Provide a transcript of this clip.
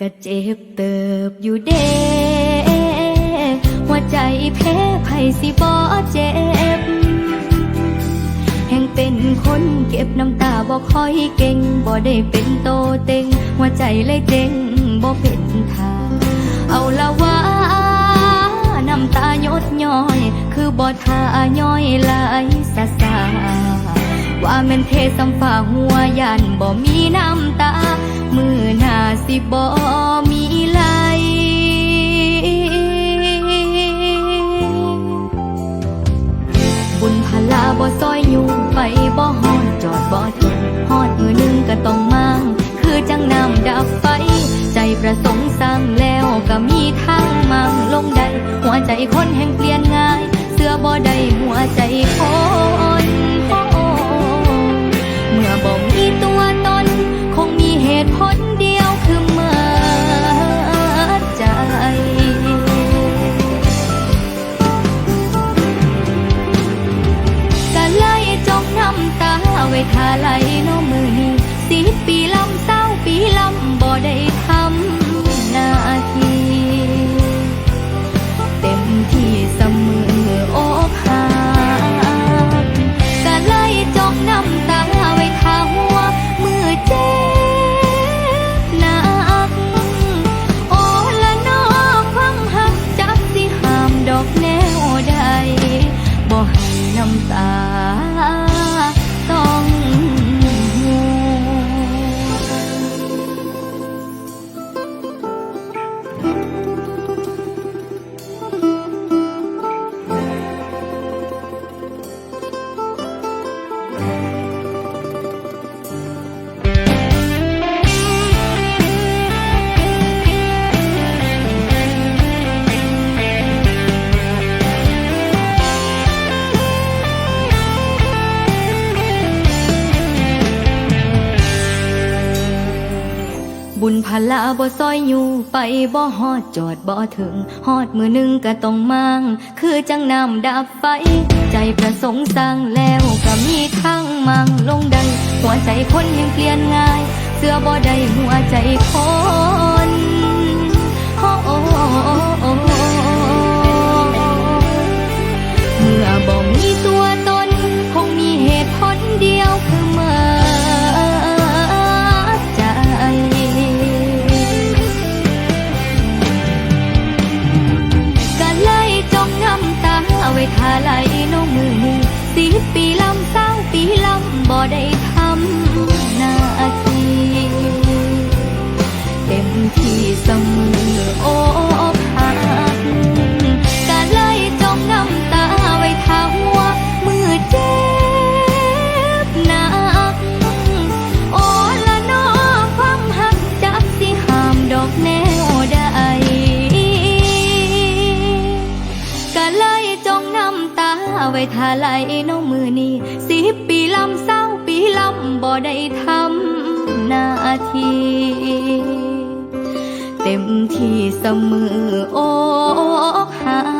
ก็เจ็บเติบอยู่เด้หัวใจแพ้ไผสิบ่เจ็บ แห่งเป็นคนเก็บน้ำตาบ่ค่อยเก่งบ่ได้เป็นโตเต็ง หัวใจเลยเจ๊งบ่เป็นทางเอาละว่าน้ำตาหยดย้อย คือบ่ทาย้อยไหลสาสาว่าแม่นเทสัมฝ่าหัวยันบ่มีน้ำตา สิบ่มีไหลบุญพลาบ่ซอยอยู่ไปบ่ฮอดจอดบ่ถึงฮอดมือหนึงก็ต้องมางคือจังน้ำดับไฟ ใจประสงค์สร้างแล้วก็มีทางมั่งลงได้หัวใจคนแห่งเปลี่ยนง่าย เสื้อบ่ได้หัวใจคน ไหลน้องมือนี้สิบ บุญพลาบ่ซอยอยู่ไปบ่ฮอดจอดบ่ถึงฮอดมือหนึ่งก็ต้องมั่งคือจังน้ำดับไฟ ใจประสงค์สร้างแล้วก็มีทางมั่งลงได้หัวใจคนยังเปลี่ยนง่าย เสื้อบ่ได้หัวใจคน บ่ได้ หาไหลน้องมือนี้สิบปีลำเศร้าปีลำบ่ได้ทำหน้าทีเต็มที่เสมอโอกหักก็เลยจงน้ำตา